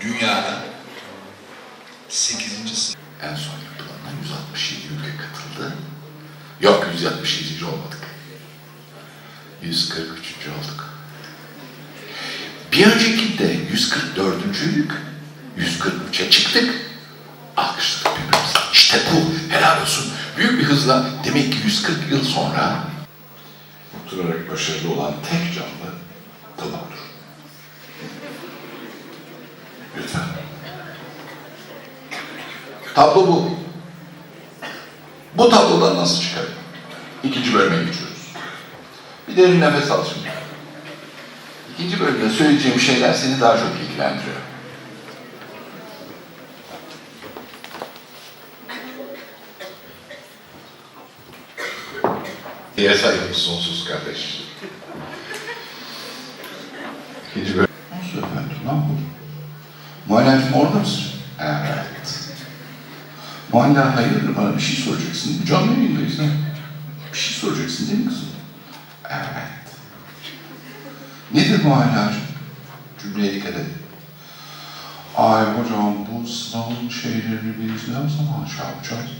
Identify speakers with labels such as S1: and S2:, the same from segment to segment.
S1: Dünyada 8. sınıf en son yapılanlar 167 ülke katıldı. Yok 167. olmadık. 143. olduk. Bir öncekinde 144.lük 143'e çıktık. Alkışladık birbirimize. İşte bu. Helal olsun. Büyük bir hızla demek ki 140 yıl sonra oturarak başarılı olan tek canlı tavuktur. Lütfen. Tablo bu. Bu tablodan nasıl çıkarım? İkinci bölüme geçiyoruz. Bir derin nefes al şimdi. İkinci bölümde söyleyeceğim şeyler seni daha çok ilgilendiriyor. Diye saygımız sonsuz kardeş. İkinci bölüm. Nasıl efendim? Ne yapalım? Muayenecim orada mısın? Evet. Muayene hayırdır bana bir şey soracaksın. Canlı yayındayız ha. Bir şey soracaksın değil mi kızım? Evet. Nedir muayenecim? Cümleye dikkat edin. Ay hocam bu sınavın şeylerini biz ne zaman şey yapacağız?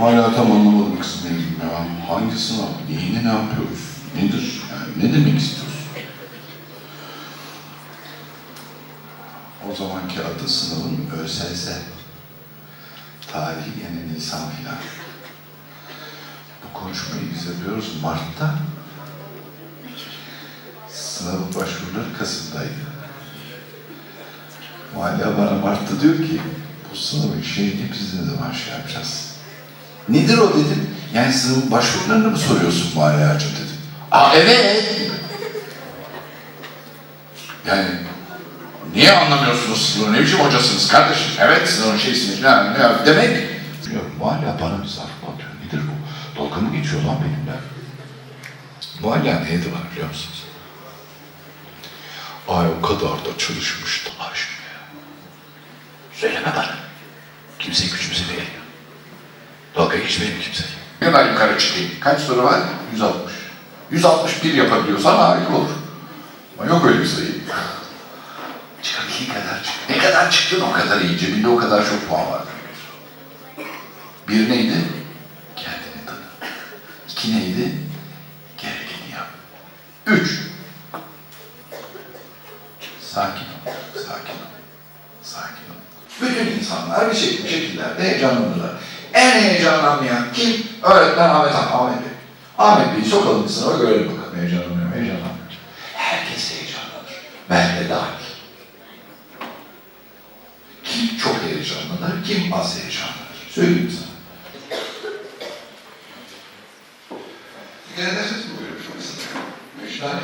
S1: Hala tam anlamadım benim ya. Hangi sınav? Neyini ne yapıyoruz? Nedir? Yani ne demek istiyorsun? O zamanki adı sınavın ÖSS. Tarih yeni lisan filan. Bu konuşmayı biz yapıyoruz Mart'ta. Sınavın başvuruları Kasım'daydı. Hala bana Mart'ta diyor ki bu sınavın şeyini biz ne zaman şey yapacağız? Nedir o dedim. Yani sınavın başvurularını mı soruyorsun Muhalla'cığım dedim. Aa evet. Yani niye anlamıyorsunuz? Ne biçim hocasınız kardeşim? Evet sınavın şeysini ne, ne demek? Yok Muhalla bana bir zarf atıyor. Nedir bu? Dalga mı geçiyor lan benimle? Muhalla neydi var biliyor musunuz? Ay o kadar da çalışmıştı ya. Söyleme bana. Kimse gücümüze veriyor. Dalga geçmeyin kimse. Ne kadar yukarı çıkayım? Kaç soru var? 160. 161 yapabiliyorsan harika olur. Ama yok öyle bir sayı. Çıkabildiği kadar çık. Ne kadar çıktın o kadar iyi. Cebinde o kadar çok puan var. Bir neydi? Kendini tanı. İki neydi? Gerekeni yap. Üç. Sakin ol. Sakin ol. Sakin ol. Bütün insanlar bir şekilde, şekillerde heyecanlanırlar. En heyecanlanmayan kim? Öğretmen Ahmet Han, Ahmet Bey. Ahmet Bey'i sokalım sınava görelim bakalım. Heyecanlanıyor mu? Heyecanlanmıyor. Herkes heyecanlanır. Ben de dahil. Çok heyecanlanır, kim az heyecanlanır? Söyleyeyim sana. Dikkat ederseniz bu kısa. Üç tane.